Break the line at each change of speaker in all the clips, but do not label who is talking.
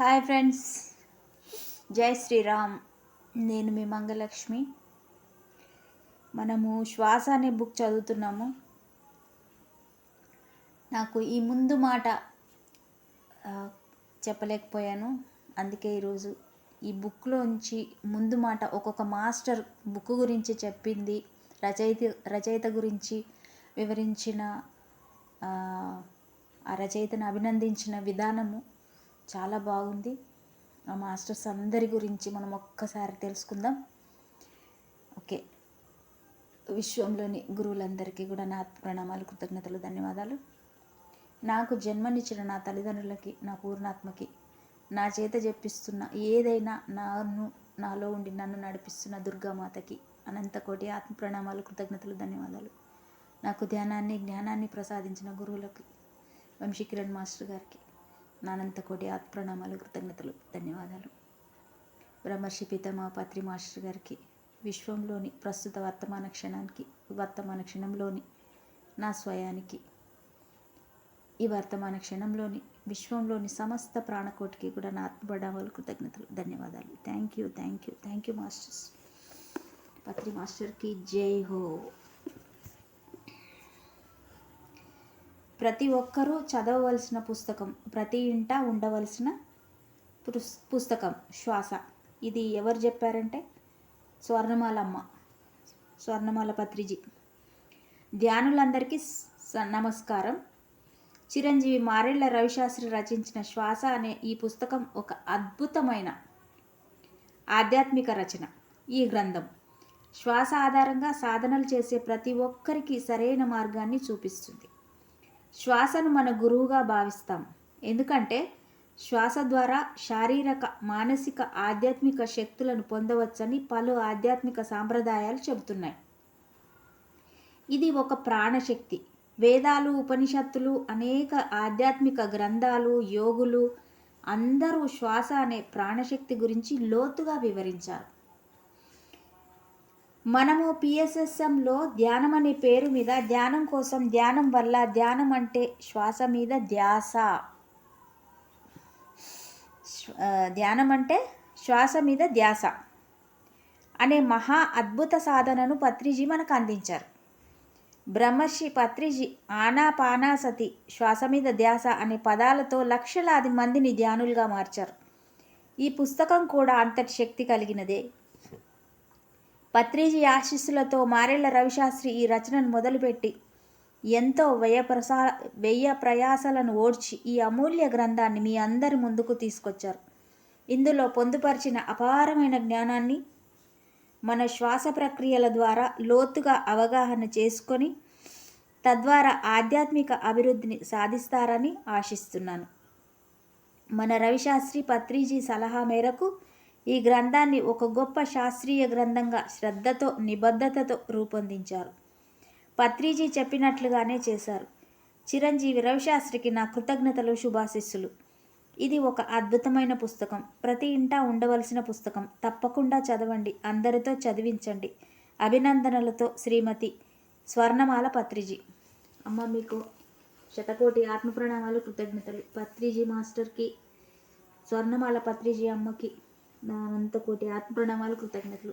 Hi friends. జై శ్రీరామ్. నేను మీ మంగలక్ష్మి. మనము శ్వాస అనే బుక్ చదువుతున్నాము. నాకు ఈ ముందు మాట చెప్పలేకపోయాను. అందుకే ఈరోజు ఈ బుక్లోంచి ముందు మాట ఒక్కొక్క మాస్టర్ బుక్ గురించి చెప్పింది. రచయిత రచయిత గురించి వివరించిన ఆ రచయితను అభినందించిన విధానము. చాలా బాగుంది. ఆ మాస్టర్స్ అందరి గురించి మనం ఒక్కసారి తెలుసుకుందాం. ఓకే. విశ్వంలోని గురువులందరికీ కూడా నా ప్రణామాలు కృతజ్ఞతలు ధన్యవాదాలు. నాకు జన్మనిచ్చిన నా తల్లిదండ్రులకి నా పూర్ణాత్మకి నా చేత చెప్పిస్తున్న ఏదైనా నాను నాలో ఉండి నన్ను నడిపిస్తున్న దుర్గామాతకి అనంత కోటి ఆత్మ ప్రణామాలు కృతజ్ఞతలు ధన్యవాదాలు. నాకు ధ్యానాన్ని జ్ఞానాన్ని ప్రసాదించిన గురువులకి వంశీకిరణ్ మాస్టర్ గారికి. నానంతకోటి అనంత కోటి కృతజ్ఞతలు. ధన్యవాదాలు. బ్రహ్మర్షి పితమా పత్రి మాస్టర్ గారికి విశ్వంలోని ప్రస్తుత వర్తమాన క్షణానికి వర్తమాన క్షణంలోని నా స్వయానికి ఈ వర్తమాన క్షణంలోని విశ్వంలోని సమస్త ప్రాణకోటికి కూడా నా ఆత్మబడావాలు కృతజ్ఞతలు. ధన్యవాదాలు. Thank you thank you thank you masters. Patri మాస్టర్కి జై హో. ప్రతి ఒక్కరూ చదవవలసిన పుస్తకం ప్రతి ఇంట ఉండవలసిన పుస్- పుస్తకం శ్వాస. ఇది ఎవరు చెప్పారంటే స్వర్ణమాలమ్మ స్వర్ణమాల పత్రిజీ. ధ్యానులందరికీ స- నమస్కారం. చిరంజీవి మారెళ్ళ రవిశాస్త్రి రచించిన శ్వాస అనే ఈ పుస్తకం ఒక అద్భుతమైన ఆధ్యాత్మిక రచన. ఈ గ్రంథం శ్వాస ఆధారంగా సాధనలు చేసే ప్రతి ఒక్కరికి సరైన మార్గాన్ని చూపిస్తుంది. శ్వాసను మన గురువుగా భావిస్తాం. ఎందుకంటే శ్వాస ద్వారా శారీరక మానసిక ఆధ్యాత్మిక శక్తులను పొందవచ్చని పలు ఆధ్యాత్మిక సాంప్రదాయాలు చెబుతున్నాయి. ఇది ఒక ప్రాణశక్తి. వేదాలు ఉపనిషత్తులు అనేక ఆధ్యాత్మిక గ్రంథాలు యోగులు అందరూ శ్వాస అనే ప్రాణశక్తి గురించి లోతుగా వివరించారు. మనము పిఎస్ఎస్ఎంలో ధ్యానం అనే పేరు మీద ధ్యానం కోసం ధ్యానం వల్ల ధ్యానం అంటే శ్వాస మీద ధ్యాస. ధ్యానం అంటే శ్వాస మీద ధ్యాస అనే మహా అద్భుత సాధనను పత్రిజీ మనకు అందించారు. బ్రహ్మర్షి పత్రిజీ ఆనాపానాసతి శ్వాస మీద ధ్యాస అనే పదాలతో లక్షలాది మందిని ధ్యానులుగా మార్చారు. ఈ పుస్తకం కూడా అంతటి శక్తి కలిగినదే. పత్రిజీ ఆశీస్సులతో మారెళ్ళ రవిశాస్త్రి ఈ రచనను మొదలుపెట్టి ఎంతో వ్యయ ప్రసా వ్యయ ప్రయాసలను ఓడ్చి ఈ అమూల్య గ్రంథాన్ని మీ అందరి ముందుకు తీసుకొచ్చారు. ఇందులో పొందుపరిచిన అపారమైన జ్ఞానాన్ని మన శ్వాస ప్రక్రియల ద్వారా లోతుగా అవగాహన చేసుకొని తద్వారా ఆధ్యాత్మిక అభివృద్ధిని సాధిస్తారని ఆశిస్తున్నాను. మన రవిశాస్త్రి పత్రిజీ సలహా మేరకు ఈ గ్రంథాన్ని ఒక గొప్ప శాస్త్రీయ గ్రంథంగా శ్రద్ధతో నిబద్ధతతో రూపొందించారు. పత్రిజీ చెప్పినట్లుగానే చేశారు. చిరంజీవి రవిశాస్త్రికి నా కృతజ్ఞతలు శుభాశిస్సులు. ఇది ఒక అద్భుతమైన పుస్తకం. ప్రతి ఇంటా ఉండవలసిన పుస్తకం. తప్పకుండా చదవండి. అందరితో చదివించండి. అభినందనలతో శ్రీమతి స్వర్ణమాల పత్రిజీ. అమ్మ మీకు శతకోటి ఆత్మ ప్రణామాలు కృతజ్ఞతలు. పత్రిజీ మాస్టర్కి స్వర్ణమాల పత్రిజీ అమ్మకి నా కోటి ఆత్మప్రణామాలు కృతజ్ఞతలు.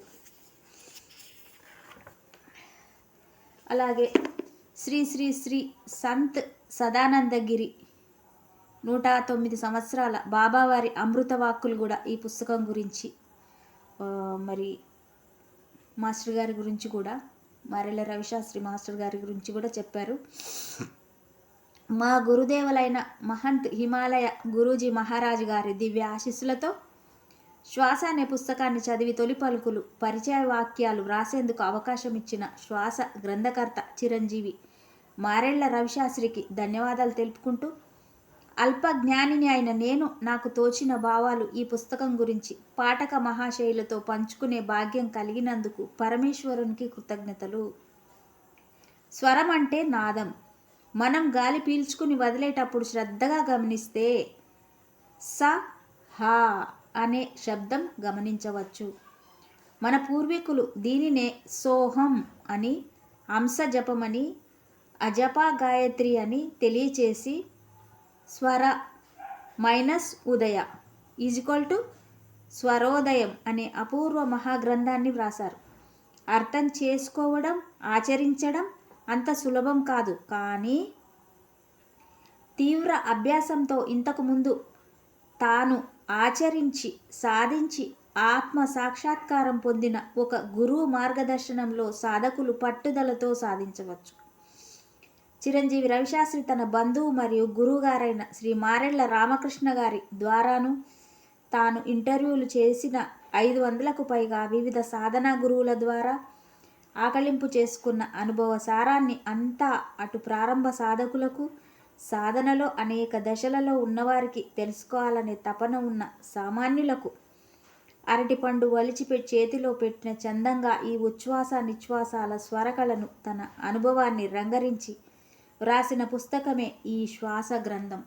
అలాగే శ్రీ శ్రీ శ్రీ సంత్ సదానందగిరి నూట తొమ్మిది సంవత్సరాల బాబావారి అమృత వాక్కులు కూడా ఈ పుస్తకం గురించి మరి మాస్టర్ గారి గురించి కూడా మరెల రవిశాస్త్రి మాస్టర్ గారి గురించి కూడా చెప్పారు. మా గురుదేవులైన మహంత్ హిమాలయ గురూజీ మహారాజు గారి దివ్య ఆశీస్సులతో శ్వాస అనే పుస్తకాన్ని చదివి తొలి పలుకులు పరిచయ వాక్యాలు వ్రాసేందుకు అవకాశం ఇచ్చిన శ్వాస గ్రంథకర్త చిరంజీవి. మారెళ్ళ రవిశాస్త్రికి ధన్యవాదాలు తెలుపుకుంటూ అల్ప జ్ఞానిని అయిన నేను నాకు తోచిన భావాలు ఈ పుస్తకం గురించి పాఠక మహాశైలతో పంచుకునే భాగ్యం కలిగినందుకు పరమేశ్వరునికి కృతజ్ఞతలు. స్వరం అంటే నాదం. మనం గాలి పీల్చుకుని వదిలేటప్పుడు శ్రద్ధగా గమనిస్తే స హా అనే శబ్దం గమనించవచ్చు. మన పూర్వీకులు దీనినే సోహం అని అంశజపమని జపమని అజపా గాయత్రి అని తెలియచేసి స్వర మైనస్ ఉదయ ఈజ్వల్ టు స్వరోదయం అనే అపూర్వ మహాగ్రంథాన్ని వ్రాసారు అర్థం చేసుకోవడం ఆచరించడం అంత సులభం కాదు. కానీ తీవ్ర అభ్యాసంతో ఇంతకుముందు తాను ఆచరించి సాధించి ఆత్మ సాక్షాత్కారం పొందిన ఒక గురువు మార్గదర్శనంలో సాధకులు పట్టుదలతో సాధించవచ్చు. చిరంజీవి రవిశాస్త్రి తన బంధువు మరియు గురువుగారైన శ్రీ మారెళ్ళ రామకృష్ణ గారి ద్వారాను తాను ఇంటర్వ్యూలు చేసిన ఐదు వందలకు పైగా వివిధ సాధనా గురువుల ద్వారా ఆకలింపు చేసుకున్న అనుభవ సారాన్ని అంతా అటు ప్రారంభ సాధకులకు సాధనలో అనేక దశలలో ఉన్నవారికి తెలుసుకోవాలనే తపన ఉన్న సామాన్యులకు అరటిపండు వలిచి చేతిలో పెట్టిన చందంగా ఈ ఉచ్ఛ్వాస నిశ్వాసాల స్వరకలను తన అనుభవాన్ని రంగరించి వ్రాసిన పుస్తకమే ఈ శ్వాస గ్రంథం.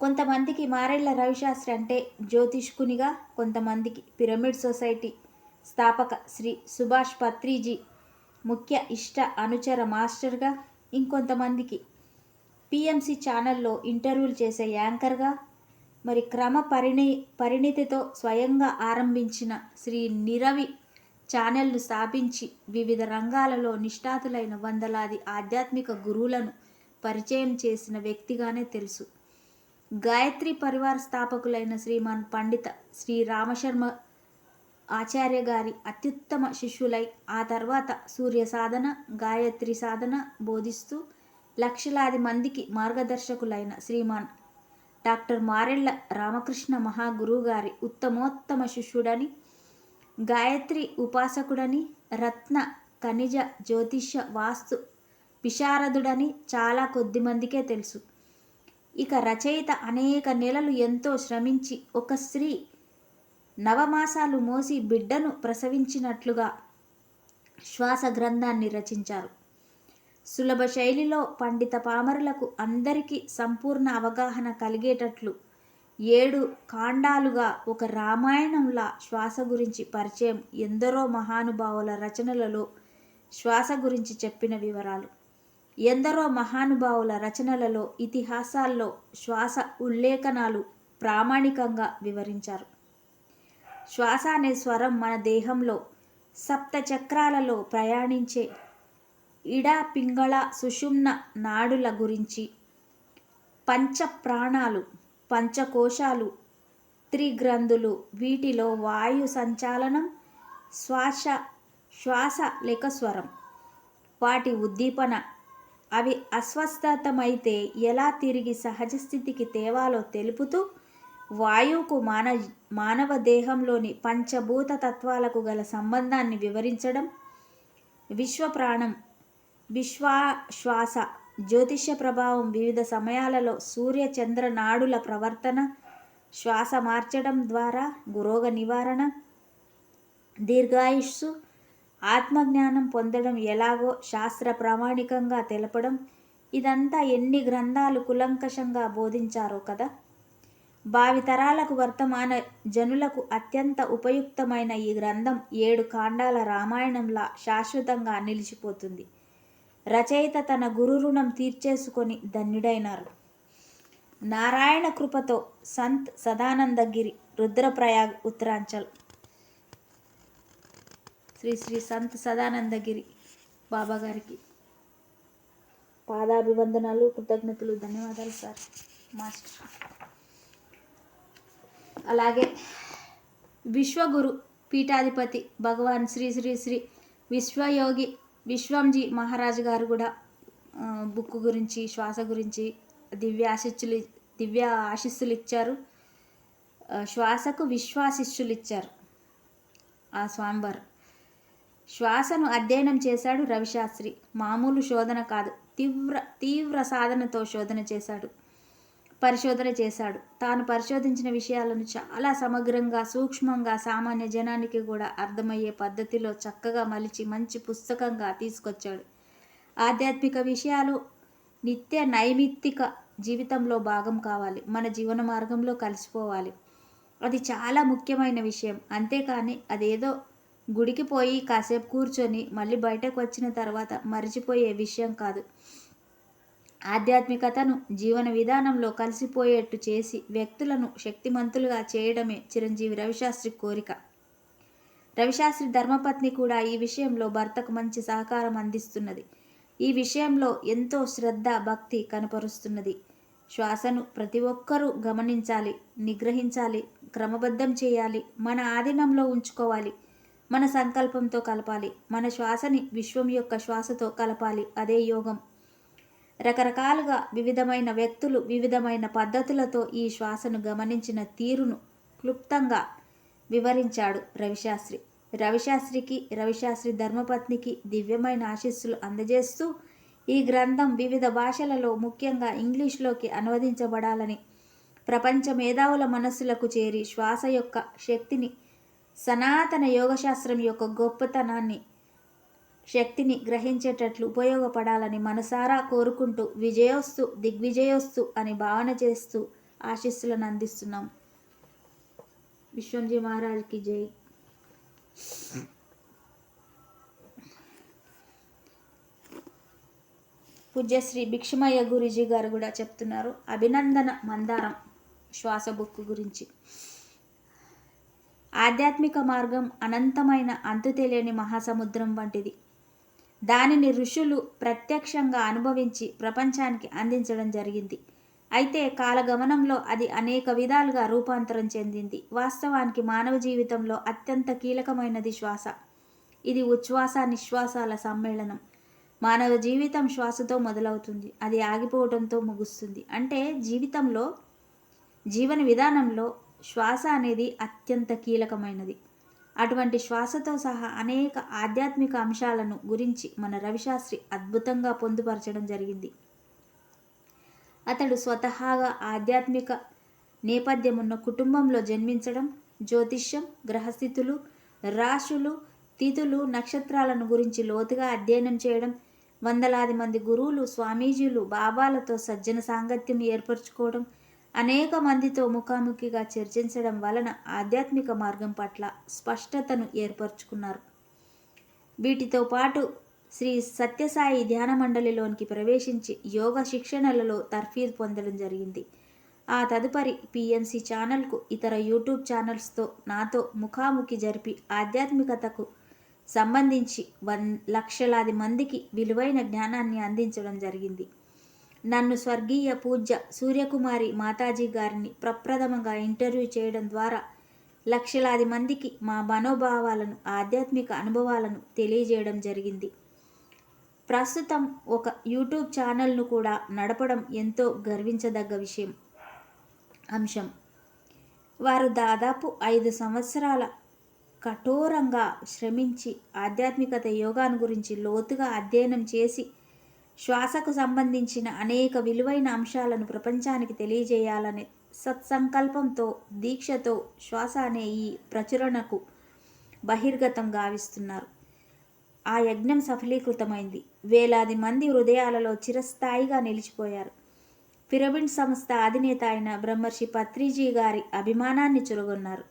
కొంతమందికి మారెళ్ళ రవిశాస్త్రి అంటే జ్యోతిష్కునిగా కొంతమందికి పిరమిడ్ సొసైటీ స్థాపక శ్రీ సుభాష్ పత్రిజీ ముఖ్య ఇష్ట అనుచర మాస్టర్గా ఇంకొంతమందికి. పిఎంసి ఛానల్లో ఇంటర్వ్యూలు చేసే యాంకర్గా మరి క్రమ పరిణి పరిణితితో స్వయంగా ఆరంభించిన శ్రీ నిరవి ఛానల్ను స్థాపించి వివిధ రంగాలలో నిష్ఠాతులైన వందలాది ఆధ్యాత్మిక గురువులను పరిచయం చేసిన వ్యక్తిగానే తెలుసు. గాయత్రి పరివార స్థాపకులైన శ్రీమాన్ పండిత శ్రీ రామశర్మ ఆచార్య గారి అత్యుత్తమ శిష్యులై ఆ తర్వాత సూర్య సాధన గాయత్రి సాధన బోధిస్తూ లక్షలాది మందికి మార్గదర్శకులైన శ్రీమాన్ డాక్టర్ మారెళ్ళ రామకృష్ణ మహాగురువు గారి ఉత్తమోత్తమ శిష్యుడని గాయత్రి ఉపాసకుడని రత్న ఖనిజ జ్యోతిష్య వాస్తు విశారదుడని చాలా కొద్ది మందికే తెలుసు. ఇక రచయిత అనేక నెలలు ఎంతో శ్రమించి ఒక స్త్రీ నవమాసాలు మోసి బిడ్డను ప్రసవించినట్లుగా శ్వాస గ్రంథాన్ని రచించారు. సులభ శైలిలో పండిత పామరులకు అందరికీ సంపూర్ణ అవగాహన కలిగేటట్లు ఏడు కాండాలుగా ఒక రామాయణంలా శ్వాస గురించి పరిచయం ఎందరో మహానుభావుల రచనలలో శ్వాస గురించి చెప్పిన వివరాలు. ఎందరో మహానుభావుల రచనలలో ఇతిహాసాల్లో శ్వాస ఉల్లేఖనాలు ప్రామాణికంగా వివరించారు. శ్వాస అనే స్వరం మన దేహంలో సప్త చక్రాలలో ప్రయాణించే ఇడ పింగళ సుషుమ్న నాడుల గురించి. పంచ ప్రాణాలు పంచకోశాలు త్రిగ్రంథులు వీటిలో వాయు సంచాలనం శ్వాస శ్వాస లేక స్వరం. వాటి ఉద్దీపన అవి అస్వస్థతమైతే ఎలా తిరిగి సహజ స్థితికి తేవాలో తెలుపుతూ వాయువుకు మాన మానవ దేహంలోని పంచభూత తత్వాలకు గల సంబంధాన్ని వివరించడం విశ్వప్రాణం విశ్వాశ్వాస జ్యోతిష్య ప్రభావం వివిధ సమయాలలో సూర్య చంద్ర నాడుల ప్రవర్తన శ్వాస మార్చడం ద్వారా గురోగ నివారణ దీర్ఘాయుస్సు ఆత్మజ్ఞానం పొందడం ఎలాగో శాస్త్ర ప్రామాణికంగా తెలపడం ఇదంతా ఎన్ని గ్రంథాలు కులంకషంగా బోధించారో కదా. భావితరాలకు వర్తమాన జనులకు అత్యంత ఉపయుక్తమైన ఈ గ్రంథం ఏడు కాండాల రామాయణంలా శాశ్వతంగా నిలిచిపోతుంది. రచయిత తన గురు రుణం తీర్చేసుకొని ధన్యుడైనారు. నారాయణ కృపతో సంత్ సదానందగిరి రుద్రప్రయాగ్ ఉత్తరాంచల్. శ్రీ శ్రీ సంత్ సదానందగిరి బాబా గారికి పాదాభివందనాలు కృతజ్ఞతలు ధన్యవాదాలు సార్. మాస్టర్. అలాగే విశ్వగురు పీఠాధిపతి భగవాన్ శ్రీ శ్రీ శ్రీ విశ్వయోగి విశ్వంజీ మహారాజు గారు కూడా బుక్ గురించి శ్వాస గురించి దివ్య ఆశిస్సులు దివ్య ఆశిస్సులు ఇచ్చారు శ్వాసకు విశ్వాశిష్యులు ఇచ్చారు ఆ స్వామివారు. శ్వాసను అధ్యయనం చేశాడు రవిశాస్త్రి. మామూలు శోధన కాదు తీవ్ర తీవ్ర సాధనతో శోధన చేశాడు. పరిశోధన చేశాడు. తాను పరిశోధించిన విషయాలను చాలా సమగ్రంగా సూక్ష్మంగా సామాన్య జనానికి కూడా అర్థమయ్యే పద్ధతిలో చక్కగా మలిచి మంచి పుస్తకంగా తీసుకొచ్చాడు. ఆధ్యాత్మిక విషయాలు నిత్య నైమిత్తిక జీవితంలో భాగం కావాలి. మన జీవన మార్గంలో కలిసిపోవాలి. అది చాలా ముఖ్యమైన విషయం. అంతేకాని అదేదో గుడికి పోయి కాసేపు కూర్చొని మళ్ళీ బయటకు వచ్చిన తర్వాత మర్చిపోయే విషయం కాదు. ఆధ్యాత్మికతను జీవన విధానంలో కలిసిపోయేట్టు చేసి వ్యక్తులను శక్తిమంతులుగా చేయడమే చిరంజీవి రవిశాస్త్రి కోరిక. రవిశాస్త్రి ధర్మపత్ని కూడా ఈ విషయంలో భర్తకు మంచి సహకారం అందిస్తున్నది. ఈ విషయంలో ఎంతో శ్రద్ధ భక్తి కనపరుస్తున్నది. శ్వాసను ప్రతి ఒక్కరూ గమనించాలి నిగ్రహించాలి క్రమబద్ధం చేయాలి మన ఆధీనంలో ఉంచుకోవాలి మన సంకల్పంతో కలపాలి మన శ్వాసని విశ్వం యొక్క శ్వాసతో కలపాలి అదే యోగం. రకరకాలుగా వివిధమైన వ్యక్తులు వివిధమైన పద్ధతులతో ఈ శ్వాసను గమనించిన తీరును క్లుప్తంగా వివరించాడు రవిశాస్త్రి. రవిశాస్త్రికి రవిశాస్త్రి ధర్మపత్నికి దివ్యమైన ఆశీస్సులు అందజేస్తూ ఈ గ్రంథం వివిధ భాషలలో ముఖ్యంగా ఇంగ్లీష్లోకి అనువదించబడాలని ప్రపంచ మేధావుల మనస్సులకు చేరి శ్వాస యొక్క శక్తిని సనాతన యోగశాస్త్రం యొక్క గొప్పతనాన్ని శక్తిని గ్రహించేటట్లు ఉపయోగపడాలని మనసారా కోరుకుంటూ విజయోస్తు దిగ్విజయోస్తు అని భావన చేస్తూ ఆశీస్సులను అందిస్తున్నాం విశ్వంజీ మహారాజ్కి జై. పూజ్యశ్రీ భిక్షమయ్య గురూజీ గారు కూడా చెప్తున్నారు అభినందన మందారం శ్వాస బుక్ గురించి. ఆధ్యాత్మిక మార్గం అనంతమైన అంతు తెలియని మహాసముద్రం వంటిది. దానిని ఋషులు ప్రత్యక్షంగా అనుభవించి ప్రపంచానికి అందించడం జరిగింది. అయితే కాలగమనంలో అది అనేక విధాలుగా రూపాంతరం చెందింది. వాస్తవానికి మానవ జీవితంలో అత్యంత కీలకమైనది శ్వాస. ఇది ఉచ్ఛ్వాస నిశ్వాసాల సమ్మేళనం. మానవ జీవితం శ్వాసతో మొదలవుతుంది. అది ఆగిపోవడంతో ముగుస్తుంది. అంటే జీవితంలో జీవన విధానంలో శ్వాస అనేది అత్యంత కీలకమైనది. అటువంటి శ్వాసతో సహా అనేక ఆధ్యాత్మిక అంశాలను గురించి మన రవిశాస్త్రి అద్భుతంగా పొందుపరచడం జరిగింది. అతడు స్వతహాగా ఆధ్యాత్మిక నేపథ్యమున్న కుటుంబంలో జన్మించడం జ్యోతిష్యం గ్రహస్థితులు రాశులు తిథులు నక్షత్రాలను గురించి లోతుగా అధ్యయనం చేయడం వందలాది మంది గురువులు స్వామీజీలు బాబాలతో సజ్జన సాంగత్యం ఏర్పరచుకోవడం అనేక మందితో ముఖాముఖిగా చర్చించడం వలన ఆధ్యాత్మిక మార్గం పట్ల స్పష్టతను ఏర్పరచుకున్నారు. వీటితో పాటు శ్రీ సత్యసాయి ధ్యాన మండలిలోనికి ప్రవేశించి యోగ శిక్షణలలో తర్ఫీద్ పొందడం జరిగింది. ఆ తదుపరి పిఎంసి ఛానల్కు ఇతర యూట్యూబ్ ఛానల్స్తో నాతో ముఖాముఖి జరిపి ఆధ్యాత్మికతకు సంబంధించి వన్ లక్షలాది మందికి విలువైన జ్ఞానాన్ని అందించడం జరిగింది. నన్ను స్వర్గీయ పూజ్య సూర్యకుమారి మాతాజీ గారిని ప్రప్రథమంగా ఇంటర్వ్యూ చేయడం ద్వారా లక్షలాది మందికి మా మనోభావాలను ఆధ్యాత్మిక అనుభవాలను తెలియజేయడం జరిగింది. ప్రస్తుతం ఒక యూట్యూబ్ ఛానల్ను కూడా నడపడం ఎంతో గర్వించదగ్గ విషయం. అంశం. వారు దాదాపు ఐదు సంవత్సరాల కఠోరంగా శ్రమించి ఆధ్యాత్మికత యోగాను గురించి లోతుగా అధ్యయనం చేసి శ్వాసకు సంబంధించిన అనేక విలువైన అంశాలను ప్రపంచానికి తెలియజేయాలనే సత్సంకల్పంతో దీక్షతో శ్వాస అనే ఈ ప్రచురణకు బహిర్గతం గావిస్తున్నారు. ఆ యజ్ఞం సఫలీకృతమైంది. వేలాది మంది హృదయాలలో చిరస్థాయిగా నిలిచిపోయారు. పిరమిడ్ సంస్థ అధినేత అయిన బ్రహ్మర్షి పత్రిజీ గారి అభిమానాన్ని చురగొన్నారు.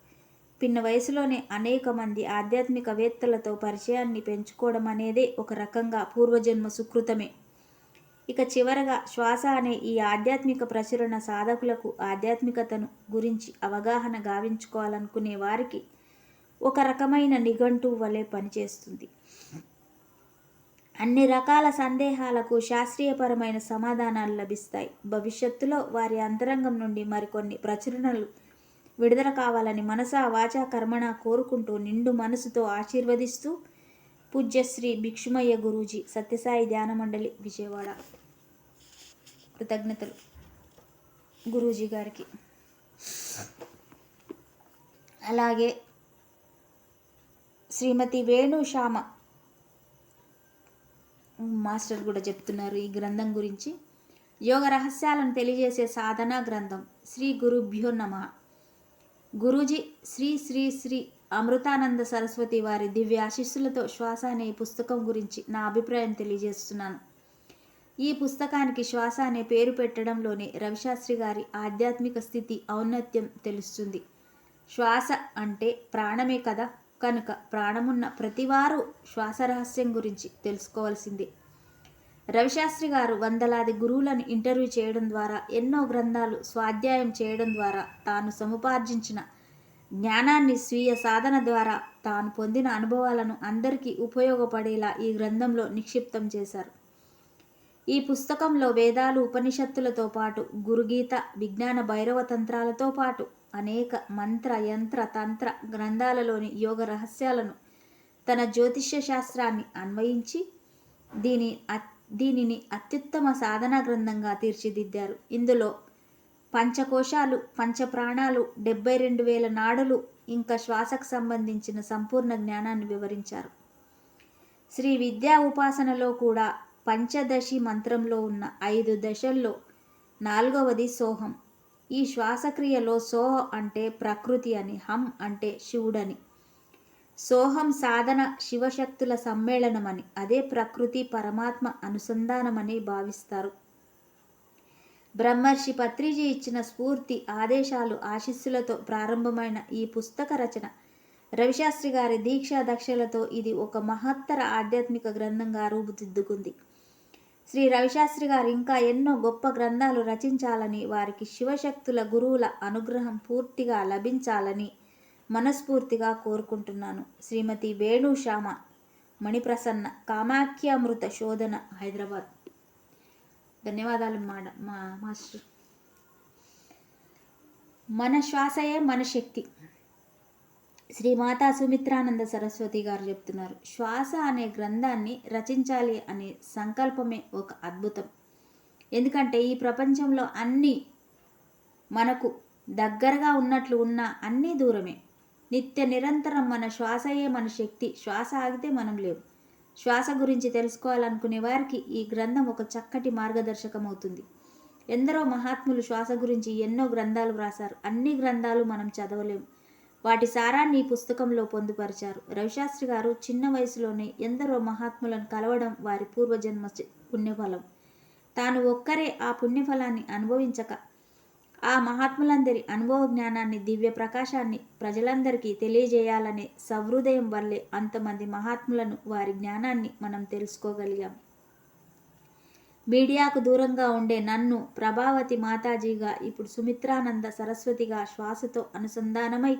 పిన్న వయసులోనే అనేక మంది ఆధ్యాత్మికవేత్తలతో పరిచయాన్ని పెంచుకోవడం అనేదే ఒక రకంగా పూర్వజన్మ సుకృతమే. ఇక చివరగా శ్వాస అనే ఈ ఆధ్యాత్మిక ప్రచురణ సాధకులకు ఆధ్యాత్మికతను గురించి అవగాహన గావించుకోవాలనుకునే వారికి ఒక రకమైన నిఘంటు వలె పనిచేస్తుంది. అన్ని రకాల సందేహాలకు శాస్త్రీయపరమైన సమాధానాలు లభిస్తాయి. భవిష్యత్తులో వారి అంతరంగం నుండి మరికొన్ని ప్రచురణలు విడుదల కావాలని మనసా వాచా కర్మణ కోరుకుంటూ నిండు మనసుతో ఆశీర్వదిస్తూ పూజ్యశ్రీ భిక్షుమయ్య గురూజీ సత్యసాయి ధ్యాన మండలి విజయవాడ. కృతజ్ఞతలు గురూజీ గారికి. అలాగే శ్రీమతి వేణు శ్యామ మాస్టర్ కూడా చెప్తున్నారు ఈ గ్రంథం గురించి. యోగ రహస్యాలను తెలియజేసే సాధనా గ్రంథం శ్రీ గురుభ్యో నమ. గురూజీ శ్రీ శ్రీ శ్రీ అమృతానంద సరస్వతి వారి దివ్య ఆశీస్సులతో శ్వాస అనే పుస్తకం గురించి నా అభిప్రాయం తెలియజేస్తున్నాను. ఈ పుస్తకానికి శ్వాస అనే పేరు పెట్టడంలోనే రవిశాస్త్రి గారి ఆధ్యాత్మిక స్థితి ఔన్నత్యం తెలుస్తుంది. శ్వాస అంటే ప్రాణమే కదా? కనుక ప్రాణమున్న ప్రతివారు శ్వాస రహస్యం గురించి తెలుసుకోవాల్సిందే. రవిశాస్త్రి గారు వందలాది గురువులను ఇంటర్వ్యూ చేయడం ద్వారా ఎన్నో గ్రంథాలు స్వాధ్యాయం చేయడం ద్వారా తాను సముపార్జించిన జ్ఞానాన్ని స్వీయ సాధన ద్వారా తాను పొందిన అనుభవాలను అందరికీ ఉపయోగపడేలా ఈ గ్రంథంలో నిక్షిప్తం చేశారు. ఈ పుస్తకంలో వేదాలు ఉపనిషత్తులతో పాటు గురుగీత విజ్ఞాన భైరవ తంత్రాలతో పాటు అనేక మంత్ర యంత్ర తంత్ర గ్రంథాలలోని యోగ రహస్యాలను తన జ్యోతిష్య శాస్త్రాన్ని అన్వయించి దీని దీనిని అత్యుత్తమ సాధనా గ్రంథంగా తీర్చిదిద్దారు. ఇందులో పంచకోశాలు పంచప్రాణాలు డెబ్బై రెండు వేల నాడులు ఇంకా శ్వాసకు సంబంధించిన సంపూర్ణ జ్ఞానాన్ని వివరించారు. శ్రీ విద్యా ఉపాసనలో కూడా పంచదశి మంత్రంలో ఉన్న ఐదు దశల్లో నాలుగవది సోహం. ఈ శ్వాసక్రియలో సోహ అంటే ప్రకృతి అని హం అంటే శివుడని. సోహం సాధన శివశక్తుల సమ్మేళనమని అదే ప్రకృతి పరమాత్మ అనుసంధానమని భావిస్తారు. బ్రహ్మర్షి పత్రిజీ ఇచ్చిన స్ఫూర్తి ఆదేశాలు ఆశీస్సులతో ప్రారంభమైన ఈ పుస్తక రచన రవిశాస్త్రి గారి దీక్షా దక్షలతో ఇది ఒక మహత్తర ఆధ్యాత్మిక గ్రంథంగా రూపుదిద్దుకుంది. శ్రీ రవిశాస్త్రి గారు ఇంకా ఎన్నో గొప్ప గ్రంథాలు రచించాలని వారికి శివశక్తుల గురువుల అనుగ్రహం పూర్తిగా లభించాలని మనస్ఫూర్తిగా కోరుకుంటున్నాను. శ్రీమతి వేణుశ్యామ మణిప్రసన్న కామాఖ్యామృత శోధన హైదరాబాద్. ధన్యవాదాలు మాడ మా మాస్టర్. మన శ్వాసయే మన శక్తి. శ్రీమాతా సుమిత్రానంద సరస్వతి గారు చెప్తున్నారు. శ్వాస అనే గ్రంథాన్ని రచించాలి అనే సంకల్పమే ఒక అద్భుతం. ఎందుకంటే ఈ ప్రపంచంలో అన్నీ మనకు దగ్గరగా ఉన్నట్లు ఉన్న అన్నీ దూరమే. నిత్య నిరంతరం మన శ్వాసయే మన శక్తి. శ్వాస ఆగితే మనం లేవు శ్వాస గురించి తెలుసుకోవాలనుకునే వారికి ఈ గ్రంథం ఒక చక్కటి మార్గదర్శకం అవుతుంది ఎందరో మహాత్ములు శ్వాస గురించి ఎన్నో గ్రంథాలు వ్రాసారు అన్ని గ్రంథాలు మనం చదవలేము వాటి సారాన్ని ఈ పుస్తకంలో పొందుపరిచారు. రవిశాస్త్రి గారు చిన్న వయసులోనే ఎందరో మహాత్ములను కలవడం వారి పూర్వజన్మ పుణ్యఫలం. తాను ఒక్కరే ఆ పుణ్యఫలాన్ని అనుభవించక ఆ మహాత్ములందరి అనుభవ జ్ఞానాన్ని దివ్య ప్రకాశాన్ని ప్రజలందరికీ తెలియజేయాలనే సహృదయం వల్లే అంతమంది మహాత్ములను వారి జ్ఞానాన్ని మనం తెలుసుకోగలిగాం. మీడియాకు దూరంగా ఉండే నన్ను ప్రభావతి మాతాజీగా ఇప్పుడు సుమిత్రానంద సరస్వతిగా శ్వాసతో అనుసంధానమై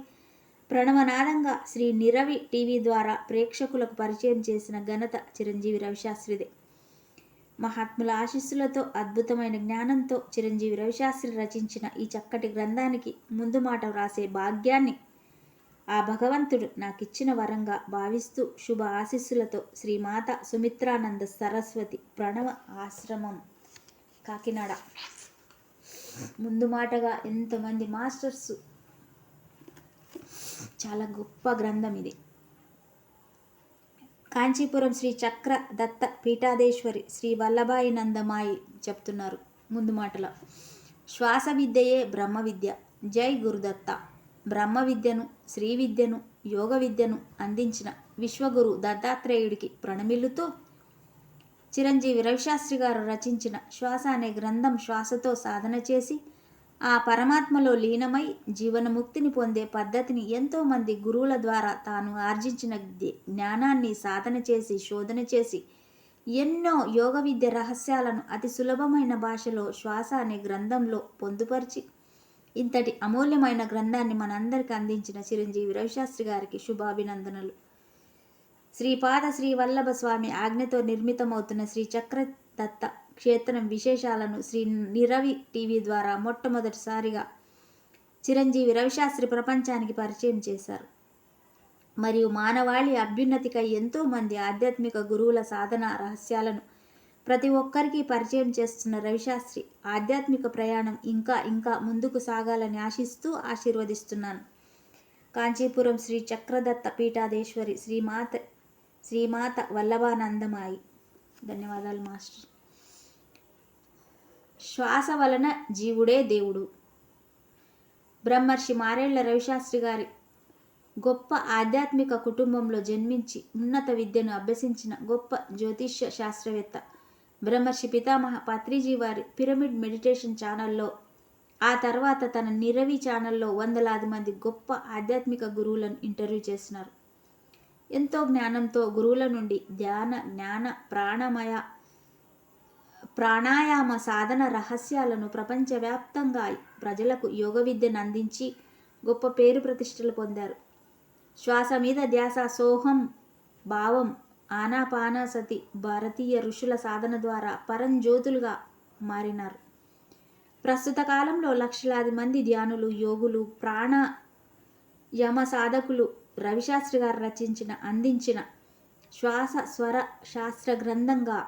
ప్రణవనాదంగా శ్రీ నిరవి టీవీ ద్వారా ప్రేక్షకులకు పరిచయం చేసిన ఘనత చిరంజీవి రవిశాస్త్రిదే. మహాత్ముల ఆశీస్సులతో అద్భుతమైన జ్ఞానంతో చిరంజీవి రవిశాస్త్రి రచించిన ఈ చక్కటి గ్రంథానికి ముందు మాట వ్రాసే భాగ్యాన్ని ఆ భగవంతుడు నాకిచ్చిన వరంగా భావిస్తూ శుభ ఆశీస్సులతో శ్రీమాత సుమిత్రానంద సరస్వతి ప్రణవ ఆశ్రమం కాకినాడ. ముందు మాటగా ఎంతమంది మాస్టర్స్ చాలా గొప్ప గ్రంథం ఇది. కాంచీపురం శ్రీ చక్ర దత్త పీఠాదేశ్వరి శ్రీ వల్లభాయి నందమాయి చెప్తున్నారు ముందు మాటలో. శ్వాస విద్యయే బ్రహ్మ విద్య. జై గురుదత్త. బ్రహ్మ విద్యను శ్రీ విద్యను యోగ విద్యను అందించిన విశ్వగురు దత్తాత్రేయుడికి ప్రణమిల్లుతూ చిరంజీవి రవిశాస్త్రి గారు రచించిన శ్వాస అనే గ్రంథం శ్వాసతో సాధన చేసి ఆ పరమాత్మలో లీనమై జీవనముక్తిని పొందే పద్ధతిని ఎంతోమంది గురువుల ద్వారా తాను ఆర్జించిన జ్ఞానాన్ని సాధన చేసి శోధన చేసి ఎన్నో యోగ విద్య రహస్యాలను అతి సులభమైన భాషలో శ్వాస అనే గ్రంథంలో పొందుపరిచి ఇంతటి అమూల్యమైన గ్రంథాన్ని మనందరికీ అందించిన చిరంజీవి రవిశాస్త్రి గారికి శుభాభినందనలు. శ్రీపాద శ్రీ వల్లభ స్వామి ఆజ్ఞతో నిర్మితమవుతున్న శ్రీ చక్రదత్త క్షేత్రం విశేషాలను శ్రీ నిరవి టీవీ ద్వారా మొట్టమొదటిసారిగా చిరంజీవి రవిశాస్త్రి ప్రపంచానికి పరిచయం చేశారు. మరియు మానవాళి అభ్యున్నతికై ఎంతో మంది ఆధ్యాత్మిక గురువుల సాధన రహస్యాలను ప్రతి ఒక్కరికి పరిచయం చేస్తున్న రవిశాస్త్రి ఆధ్యాత్మిక ప్రయాణం ఇంకా ఇంకా ముందుకు సాగాలని ఆశిస్తూ ఆశీర్వదిస్తున్నాను. కాంచీపురం శ్రీ చక్రదత్త పీఠాదేశ్వరి శ్రీమాత శ్రీమాత వల్లభానందమాయి. ధన్యవాదాలు మాస్టర్. శ్వాస వలన జీవుడే దేవుడు. బ్రహ్మర్షి మారేళ్ళ రవిశాస్త్రి గారి గొప్ప ఆధ్యాత్మిక కుటుంబంలో జన్మించి ఉన్నత విద్యను అభ్యసించిన గొప్ప జ్యోతిష్య శాస్త్రవేత్త బ్రహ్మర్షి పితామహ పత్రిజీ వారి పిరమిడ్ మెడిటేషన్ ఛానల్లో ఆ తర్వాత తన నిరవి ఛానల్లో వందలాది మంది గొప్ప ఆధ్యాత్మిక గురువులను ఇంటర్వ్యూ చేసినారు ఎంతో జ్ఞానంతో గురువుల నుండి ధ్యాన జ్ఞాన ప్రాణమయ ప్రాణాయామ సాధన రహస్యాలను ప్రపంచవ్యాప్తంగా ప్రజలకు యోగ విద్యను అందించి గొప్ప పేరు ప్రతిష్టలు పొందారు. శ్వాస మీద ధ్యాస సోహం భావం ఆనాపానసతి భారతీయ ఋషుల సాధన ద్వారా పరంజ్యోతులుగా మారినారు. ప్రస్తుత కాలంలో లక్షలాది మంది ధ్యానులు యోగులు ప్రాణ యమ సాధకులు రవిశాస్త్రి గారు రచించిన అందించిన శ్వాస స్వర శాస్త్ర గ్రంథంగా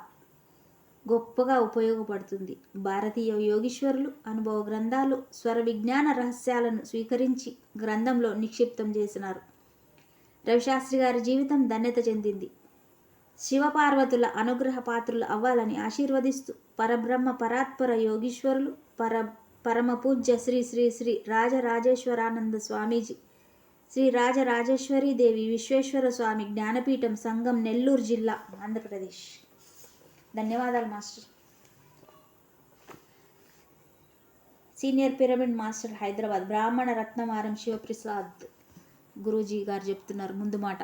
గొప్పగా ఉపయోగపడుతుంది. భారతీయ యోగీశ్వరులు అనుభవ గ్రంథాలు స్వర విజ్ఞాన రహస్యాలను స్వీకరించి గ్రంథంలో నిక్షిప్తం చేసినారు. రవిశాస్త్రి గారి జీవితం ధన్యత చెందింది. శివపార్వతుల అనుగ్రహ పాత్రులు అవ్వాలని ఆశీర్వదిస్తూ పరబ్రహ్మ పరాత్పర యోగీశ్వరులు పర పరమ పూజ్య శ్రీ శ్రీ శ్రీ రాజరాజేశ్వరానంద స్వామీజీ శ్రీ రాజరాజేశ్వరి దేవి విశ్వేశ్వర స్వామి జ్ఞానపీఠం సంఘం నెల్లూరు జిల్లా ఆంధ్రప్రదేశ్. ధన్యవాదాలు master. Senior pyramid master Hyderabad బ్రాహ్మణ రత్నమారం శివప్రసాద్ గురూజీ గారు చెప్తున్నారు. ముందు మాట.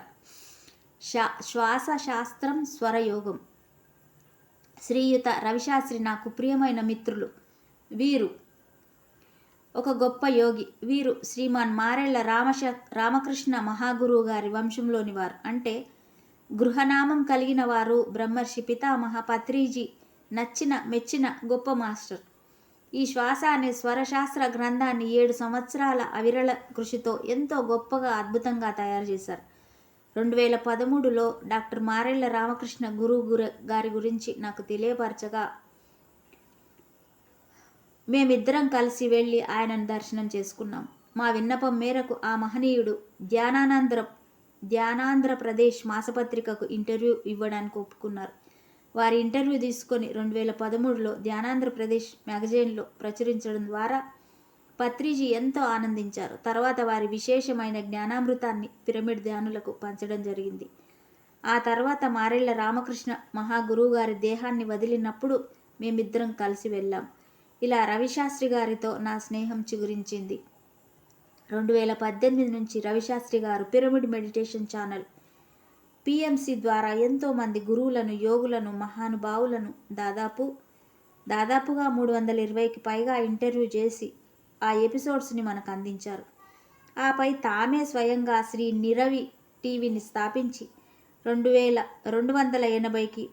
శా శ్వాస శాస్త్రం స్వరయోగం. శ్రీయుత రవిశాస్త్రి నాకు ప్రియమైన మిత్రులు వీరు ఒక గొప్ప యోగి. వీరు శ్రీమాన్ మారెళ్ళ రామశ రామకృష్ణ మహాగురువు గారి వంశంలోని వారు. అంటే గృహనామం కలిగిన వారు బ్రహ్మర్షి పితామహ పత్రిజీ నచ్చిన మెచ్చిన గొప్ప మాస్టర్. ఈ శ్వాస అనే స్వరశాస్త్ర గ్రంథాన్ని ఏడు సంవత్సరాల అవిరళ కృషితో ఎంతో గొప్పగా అద్భుతంగా తయారు చేశారు. రెండు వేల పదమూడులో డాక్టర్ మారెళ్ళ రామకృష్ణ గురువు గారి గురించి నాకు తెలియపరచగా మేమిద్దరం కలిసి వెళ్ళి ఆయనను దర్శనం చేసుకున్నాం. మా విన్నపం మేరకు ఆ మహనీయుడు ధ్యానానంతరం ధ్యానాంధ్రప్రదేశ్ మాసపత్రికకు ఇంటర్వ్యూ ఇవ్వడానికి ఒప్పుకున్నారు. వారి ఇంటర్వ్యూ తీసుకొని రెండు వేల పదమూడులో ధ్యానాంధ్రప్రదేశ్ మ్యాగజైన్లో ప్రచురించడం ద్వారా పత్రిజీ ఎంతో ఆనందించారు. తర్వాత వారి విశేషమైన జ్ఞానామృతాన్ని పిరమిడ్ ధ్యానులకు పంచడం జరిగింది. ఆ తర్వాత మారెళ్ళ రామకృష్ణ మహాగురువు గారి దేహాన్ని వదిలినప్పుడు మేమిద్దరం కలిసి వెళ్ళాం. ఇలా రవిశాస్త్రి గారితో నా స్నేహం చిగురించింది. రెండు వేల పద్దెనిమిది నుంచి రవిశాస్త్రి గారు పిరమిడ్ మెడిటేషన్ ఛానల్. పిఎంసి ద్వారా ఎంతోమంది గురువులను యోగులను మహానుభావులను దాదాపు దాదాపుగా మూడు వందల ఇరవైకి పైగా ఇంటర్వ్యూ చేసి ఆ ఎపిసోడ్స్ని మనకు అందించారు. ఆపై తామే స్వయంగా శ్రీ నిరవి టీవీని స్థాపించి రెండు వేల రెండు వందల ఎనభైకి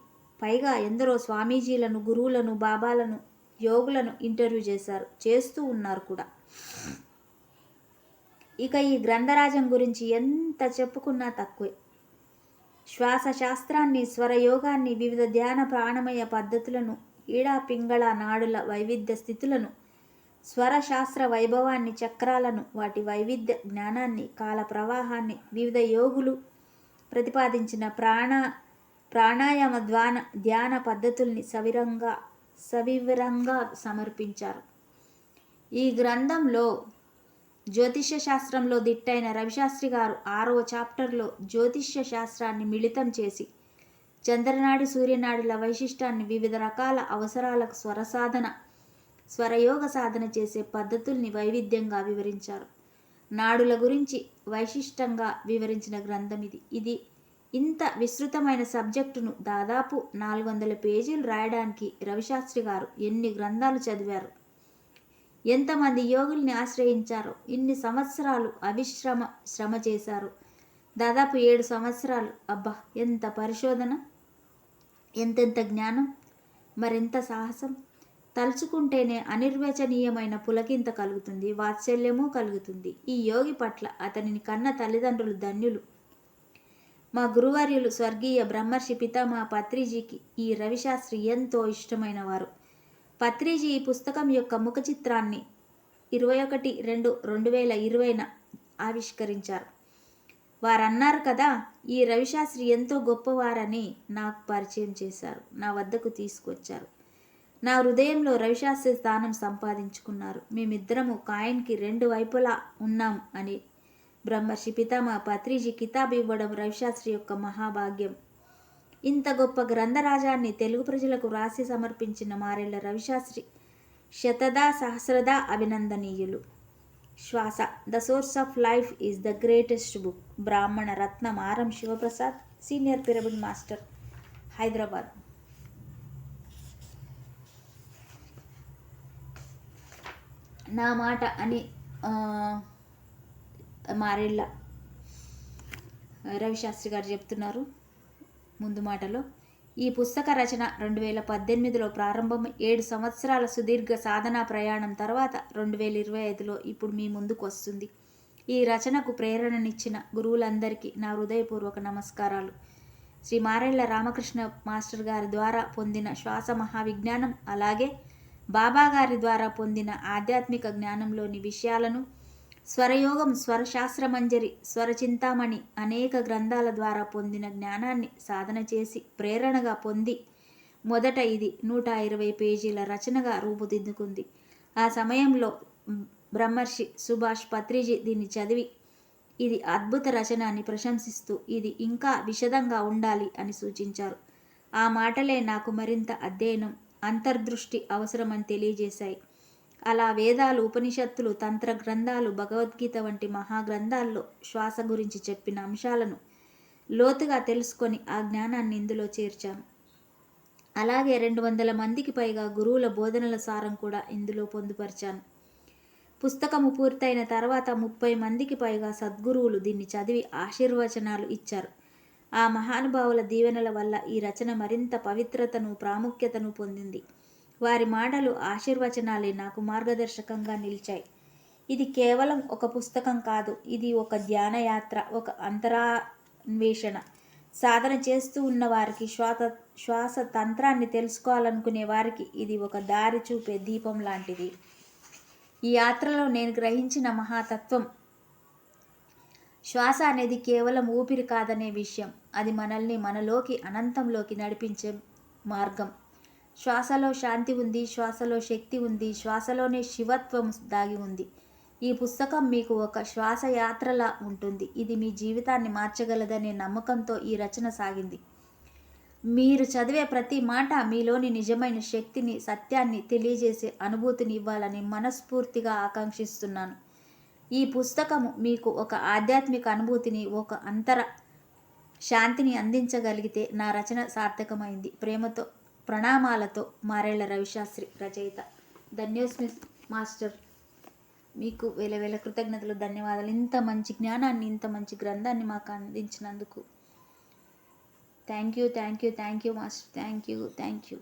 పైగా ఎందరో స్వామీజీలను గురువులను బాబాలను యోగులను ఇంటర్వ్యూ చేశారు చేస్తూ ఉన్నారు కూడా. ఇక ఈ గ్రంథరాజం గురించి ఎంత చెప్పుకున్నా తక్కువే. శ్వాస శాస్త్రాన్ని స్వరయోగాన్ని వివిధ ధ్యాన ప్రాణమయ పద్ధతులను ఈడా పింగళ నాడుల వైవిధ్య స్థితులను స్వర శాస్త్ర వైభవాన్ని చక్రాలను వాటి వైవిధ్య జ్ఞానాన్ని కాల ప్రవాహాన్ని వివిధ యోగులు ప్రతిపాదించిన ప్రాణ ప్రాణాయామ ధ్వాన ధ్యాన పద్ధతుల్ని సవిరంగా సవివరంగా సమర్పించారు. ఈ గ్రంథంలో జ్యోతిష్య శాస్త్రంలో దిట్టైన రవిశాస్త్రి గారు ఆరవ చాప్టర్లో జ్యోతిష్య శాస్త్రాన్ని మిళితం చేసి చంద్రనాడి సూర్యనాడుల వైశిష్టాన్ని వివిధ రకాల అవసరాలకు స్వర సాధన స్వరయోగ సాధన చేసే పద్ధతుల్ని వైవిధ్యంగా వివరించారు. నాడుల గురించి వైశిష్టంగా వివరించిన గ్రంథం ఇది. ఇది ఇంత విస్తృతమైన సబ్జెక్టును దాదాపు నాలుగు వందల పేజీలు రాయడానికి రవిశాస్త్రి గారు ఎన్ని గ్రంథాలు చదివారు? ఎంతమంది యోగుల్ని ఆశ్రయించారు ఇన్ని సంవత్సరాలు అవిశ్రమ శ్రమ చేశారు. దాదాపు ఏడు సంవత్సరాలు. అబ్బా ఎంత పరిశోధన ఎంతెంత జ్ఞానం మరెంత సాహసం. తలుచుకుంటేనే అనిర్వచనీయమైన పులకింత కలుగుతుంది వాత్సల్యము కలుగుతుంది. ఈ యోగి పట్ల అతనిని కన్న తల్లిదండ్రులు ధన్యులు. మా గురువర్యులు స్వర్గీయ బ్రహ్మర్షి పితామహ పత్రిజీకి ఈ రవిశాస్త్రి ఎంతో ఇష్టమైన వారు పత్రిజీ ఈ పుస్తకం యొక్క ముఖ చిత్రాన్ని ఇరవై ఒకటి రెండు రెండు వేల ఇరవైన ఆవిష్కరించారు. వారన్నారు కదా ఈ రవిశాస్త్రి ఎంతో గొప్పవారని నాకు పరిచయం చేశారు నా వద్దకు తీసుకొచ్చారు. నా హృదయంలో రవిశాస్త్రి స్థానం సంపాదించుకున్నారు. మేమిద్దరము కాయన్కి రెండు వైపులా ఉన్నాం అని బ్రహ్మర్షి పితామహ పత్రిజీ కితాబ్ ఇవ్వడం రవిశాస్త్రి యొక్క మహాభాగ్యం. ఇంత గొప్ప గ్రంథరాజాన్ని తెలుగు ప్రజలకు రాసి సమర్పించిన మారెళ్ళ రవిశాస్త్రి శతదా సహస్రదా అభినందనీయులు. శ్వాస the source of life is the greatest book. బ్రాహ్మణ రత్నం ఆరం Shivaprasad senior pyramid master Hyderabad. నా మాట అని మారెళ్ళ రవిశాస్త్రి గారు చెప్తున్నారు. ముందు మాటలో ఈ పుస్తక రచన రెండు వేల పద్దెనిమిదిలో ప్రారంభం ఏడు సంవత్సరాల సుదీర్ఘ సాధనా ప్రయాణం తర్వాత రెండు వేల ఇరవై ఐదులో ఇప్పుడు మీ ముందుకు వస్తుంది. ఈ రచనకు ప్రేరణనిచ్చిన గురువులందరికీ నా హృదయపూర్వక నమస్కారాలు. శ్రీ మారెళ్ళ రామకృష్ణ మాస్టర్ గారి ద్వారా పొందిన శ్వాస మహావిజ్ఞానం అలాగే బాబా గారి ద్వారా పొందిన ఆధ్యాత్మిక జ్ఞానంలోని విషయాలను స్వరయోగం స్వరశాస్త్రమంజరి స్వరచింతామణి అనేక గ్రంథాల ద్వారా పొందిన జ్ఞానాన్ని సాధన చేసి ప్రేరణగా పొంది మొదట ఇది నూట ఇరవై పేజీల రచనగా రూపుదిద్దుకుంది. ఆ సమయంలో బ్రహ్మర్షి సుభాష్ పత్రిజీ దీన్ని చదివి ఇది అద్భుత రచన అని ప్రశంసిస్తూ ఇది ఇంకా విశదంగా ఉండాలి అని సూచించారు. ఆ మాటలే నాకు మరింత అధ్యయనం అంతర్దృష్టి అవసరమని తెలియజేశాయి. అలా వేదాలు ఉపనిషత్తులు తంత్ర గ్రంథాలు భగవద్గీత వంటి మహాగ్రంథాల్లో శ్వాస గురించి చెప్పిన అంశాలను లోతుగా తెలుసుకొని ఆ జ్ఞానాన్ని ఇందులో చేర్చాను. అలాగే రెండు వందల మందికి పైగా గురువుల బోధనల సారం కూడా ఇందులో పొందుపరిచాను. పుస్తకము పూర్తయిన తర్వాత ముప్పై మందికి పైగా సద్గురువులు దీన్ని చదివి ఆశీర్వచనాలు ఇచ్చారు. ఆ మహానుభావుల దీవెనల వల్ల ఈ రచన మరింత పవిత్రతను ప్రాముఖ్యతను పొందింది. వారి మాటలు ఆశీర్వచనాలే నాకు మార్గదర్శకంగా నిలిచాయి. ఇది కేవలం ఒక పుస్తకం కాదు ఇది ఒక ధ్యానయాత్ర ఒక అంతరాన్వేషణ. సాధన చేస్తూ ఉన్న వారికి శ్వాస శ్వాస తంత్రాన్ని తెలుసుకోవాలనుకునే వారికి ఇది ఒక దారి చూపే దీపం లాంటిది. ఈ యాత్రలో నేను గ్రహించిన మహాతత్వం శ్వాస అనేది కేవలం ఊపిరి కాదనే విషయం. అది మనల్ని మనలోకి అనంతంలోకి నడిపించే మార్గం. శ్వాసలో శాంతి ఉంది శ్వాసలో శక్తి ఉంది శ్వాసలోనే శివత్వం దాగి ఉంది. ఈ పుస్తకం మీకు ఒక శ్వాసయాత్రలా ఉంటుంది. ఇది మీ జీవితాన్ని మార్చగలదనే నమ్మకంతో ఈ రచన సాగింది. మీరు చదివే ప్రతి మాట మీలోని నిజమైన శక్తిని సత్యాన్ని తెలియజేసే అనుభూతిని ఇవ్వాలని మనస్ఫూర్తిగా ఆకాంక్షిస్తున్నాను. ఈ పుస్తకము మీకు ఒక ఆధ్యాత్మిక అనుభూతిని ఒక అంతర శాంతిని అందించగలిగితే నా రచన సార్థకమైంది. ప్రేమతో ప్రణామాలతో మారేళ్ళ రవిశాస్త్రి రచయిత. ధన్యోస్మి మాస్టర్. మీకు వేల వేల కృతజ్ఞతలు ధన్యవాదాలు. ఇంత మంచి జ్ఞానాన్ని ఇంత మంచి గ్రంథాన్ని మాకు అందించినందుకు. Thank you thank you thank you master. Thank you thank you.